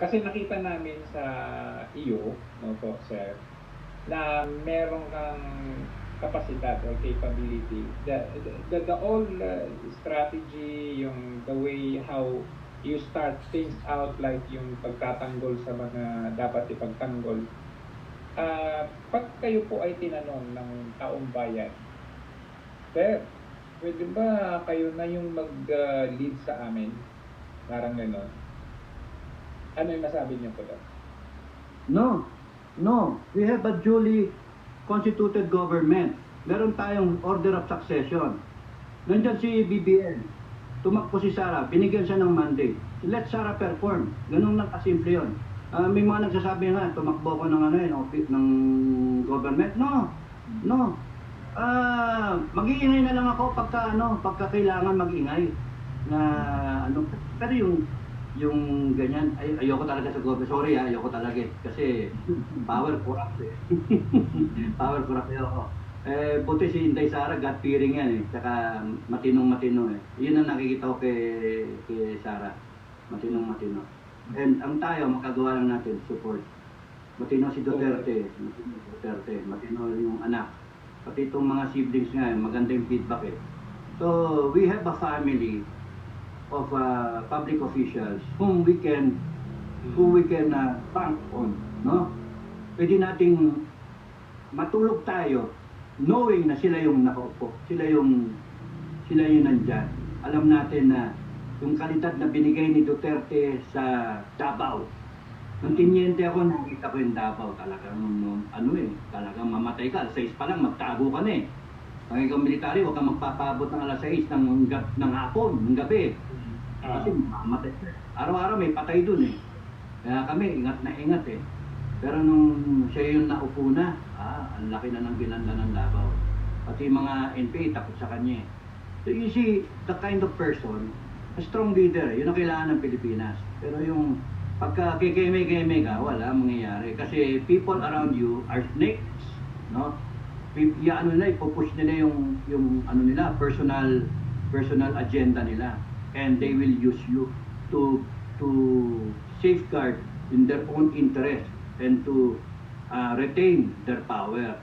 kasi nakita namin sa iyo, no po, sir, na meron kang kapasidad or capability. The, the, the all uh, strategy, yung the way how you start things out like yung pagtatanggol sa mga dapat ipagtanggol. Ah, pag kayo po ay tinanong ng taong bayan, Sir, pwede ba kayo na yung mag-lead sa amin? Parang gano'n. Ano yung masabi niyo po doon? No, no. We have a duly constituted government. Meron tayong order of succession. Nandyan si BBN. Tumakbo si Sara. Binigyan siya ng mandate. Let Sara perform. Ganun lang kasimple yun. Ah, may mga nagsasabi nga, tumakbo ko ng ano yun, office ng government. No, no. Ah, mag-iingay na lang ako pagka ano, pagka kailangan mag-ingay. Na ano, pero yung yung ganyan, ay, ayoko talaga sa government. Sorry ah, ayoko talaga eh. Kasi power corrupt eh. power corrupt ayoko. Eh, buti si Inday Sara, God fearing yan eh. Tsaka matinong matino eh. Yun ang nakikita ko kay, kay Sara. Matinong matino. And ang tayo, makagawa lang natin, support. Matino si Duterte. Matino si Duterte. Matino yung anak. Pati itong mga siblings nga, eh, maganda yung feedback eh. So, we have a family of uh, public officials whom we can who we can uh, bank on, no? Pwede nating matulog tayo knowing na sila yung nakaupo, sila yung sila yung nandyan. Alam natin na yung kalidad na binigay ni Duterte sa Davao. Nung tinyente ako, nakita ko yung Davao talagang ano eh, talagang mamatay ka. 6 pa lang, magtago ka na eh. Pag ikaw military, huwag kang magpapabot ng alas 6 ng, gab- ng hapon, ng gabi. Ah, Kasi mamatay. Araw-araw may patay dun eh. Kaya kami, ingat na ingat eh. Pero nung siya yung naupo na, ah, ang laki na ng binanda ng Davao. Pati mga NPA takot sa kanya eh. So you see, the kind of person, a strong leader, yun ang kailangan ng Pilipinas. Pero yung pagka kikeme-keme ka, wala mangyayari. Kasi people around you are snakes, no? Ya, ano nila, ipupush nila yung, yung ano nila, personal personal agenda nila. And they will use you to to safeguard in their own interest and to uh, retain their power.